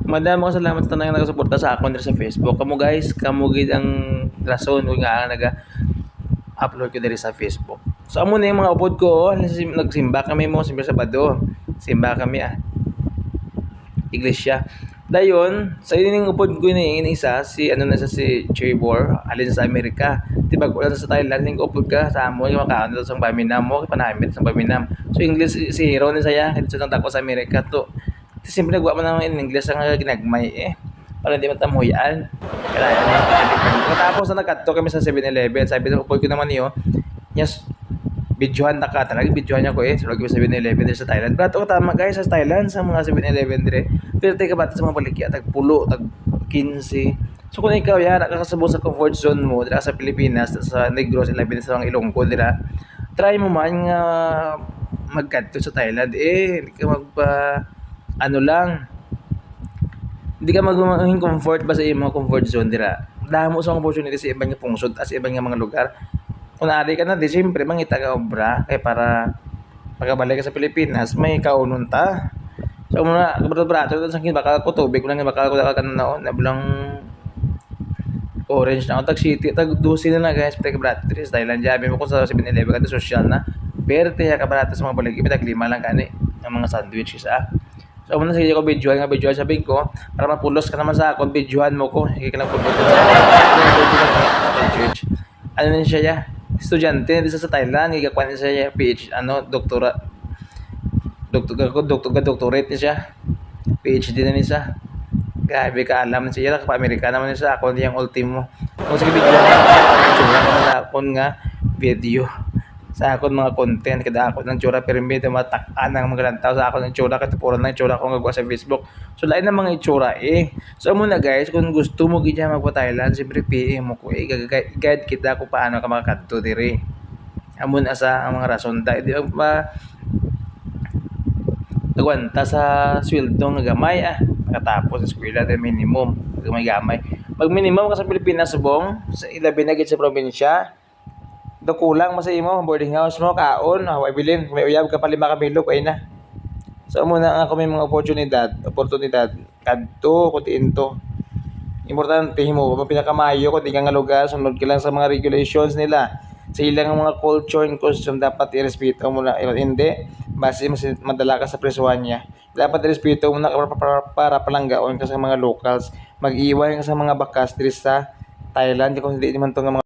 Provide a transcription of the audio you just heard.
Madam mga salamat sa tanang nagasuporta sa akon diri sa Facebook. Kamo guys, kamo gid ang rason kung nga naga upload ko diri sa Facebook. So amo na yung mga upload ko, Nagsim- nagsimba kami mo simba Sabado. Simba kami ah. Iglesia. Dayon, sa ining upod ko ni ini isa si ano na sa si Trevor alin sa Amerika. Diba ko sa Thailand ning upod ka sa amo yung makaano sa Baminam mo panamit sa Baminam. So English si hero ni saya kaya sa tako sa Amerika to. Kasi siyempre nagwa man naman in English ang ginagmay eh. Para hindi matamuyan. Kaya Tapos na nagkadto kami sa 7-Eleven. Sabi ng upod ko naman niyo, yes, videohan na ka talaga videohan niya ko eh sulog sa 7-Eleven dire sa Thailand pero tama guys sa Thailand sa mga 7-Eleven dire pero tayo ka sa mga balikya tag pulo tag 15 so kung ikaw yan nakakasabot sa comfort zone mo dira sa Pilipinas sa Negros 11 sa mga Ilonggo dira try mo man nga magkadto sa Thailand eh hindi ka magpa ano lang hindi ka maging comfort ba sa mga comfort zone dira? Damo sa opportunity sa ibang pungsod as ibang nga mga lugar. Kung naari ka na di siyempre mangita ka obra kay para pagkabalik ka sa Pilipinas may kaunon ta. So muna kabrato-brato sa akin baka ko tubig lang baka ko ka noon na bulang orange na tag city tag 12 na na guys. Pati kabrato diri sa Thailand jabi mo ko sa 7-Eleven kada social na. Pero tiya kabrato sa mga balig tag lima lang kani ang mga sandwich isa So, muna sige ko videohan nga videohan sabihin ko para mapulos ka naman sa akon videohan mo ko. Sige ka lang pulos ano na siya ya estudyante dito sa Thailand. Gigakwan niya siya PhD ano doktora doktor ko doktor ka doctorate niya siya. PhD na niya siya. Grabe ka alam siya. Ka Amerika naman niya sa ako niyang ultimo. Kung sige video na akon nga video sa akon mga content kada ako ng tsura pero hindi matakaan ng mga lantaw sa akon ng tsura kasi puro ng tsura ko gagawa sa Facebook. So lain ng mga itsura eh. So muna guys kung gusto mo gid magpa Thailand siyempre PM mo ko eh. Guide kita kung paano ka makakadto diri. Amon asa ang mga rason. Da di ba nagwanta sa sweldo nga gamay ah. Nakatapos sa eskwela de minimum. Gamay gamay pag minimum ka sa Pilipinas subong sa ilabi na sa probinsya do kulang mo sa imo boarding house mo kaon. Ah, way bilin may uyab ka pa lima ka bilog ay na. So muna nga kami mga oportunidad oportunidad. Kadto kutiin to importante mo mo pinakamayo kung di ka nga lugar sunod ka lang sa mga regulations nila. Sa ilang mga culture and custom dapat irespeto mo na hindi. Base mas madala ka sa presuhan niya. Dapat irespeto mo na para, para, para palanggaon ka sa mga locals. Mag-iwan ka sa mga bakas diri sa Thailand kung hindi naman to nga mga